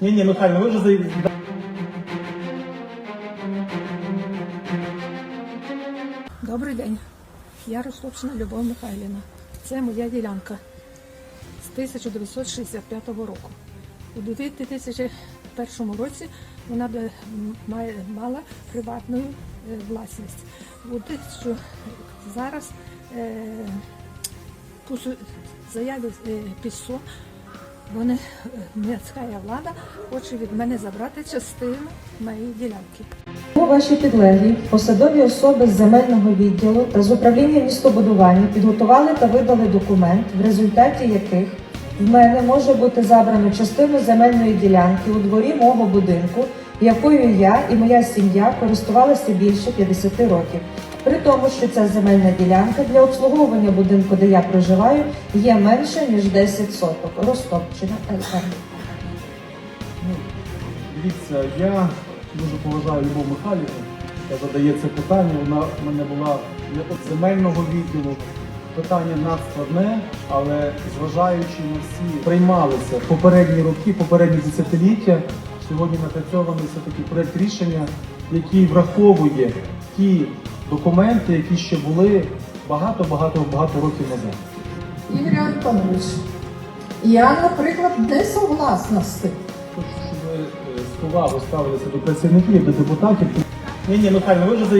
Ні, ні, Михайло, ви вже за... Добрий день. Я Ростопшина Любов Михайлівна. Це моя ділянка з 1965 року. У 2001 році вона мала приватну е, власність. У що зараз е, по заяві е, ПІСО вони, е, міська влада хоче від мене забрати частину моєї ділянки. Тому ваші підлеглі, посадові особи з земельного відділу та з управління містобудування підготували та видали документ, в результаті яких в мене може бути забрано частину земельної ділянки у дворі мого будинку, якою я і моя сім'я користувалися більше 50 років. При тому, що ця земельна ділянка для обслуговування будинку, де я проживаю, є менше ніж 10 соток. Розтопчена ЛР. Ну, Дивіться, я дуже поважаю Любов Михайлівну, яка задає це питання. Вона в мене була для земельного відділу. Питання надскладне, але зважаючи на всі приймалися попередні роки, попередні десятиліття, сьогодні напрацьований все-таки проєкт рішення, який враховує ті документи, які ще були багато-багато багато років назад. Ігор Антонович, я, наприклад, не согласна з тим. Хочу, щоб ви е, з повагою ставилися до працівників, до депутатів. Ні, ні, Михайло, ви вже за-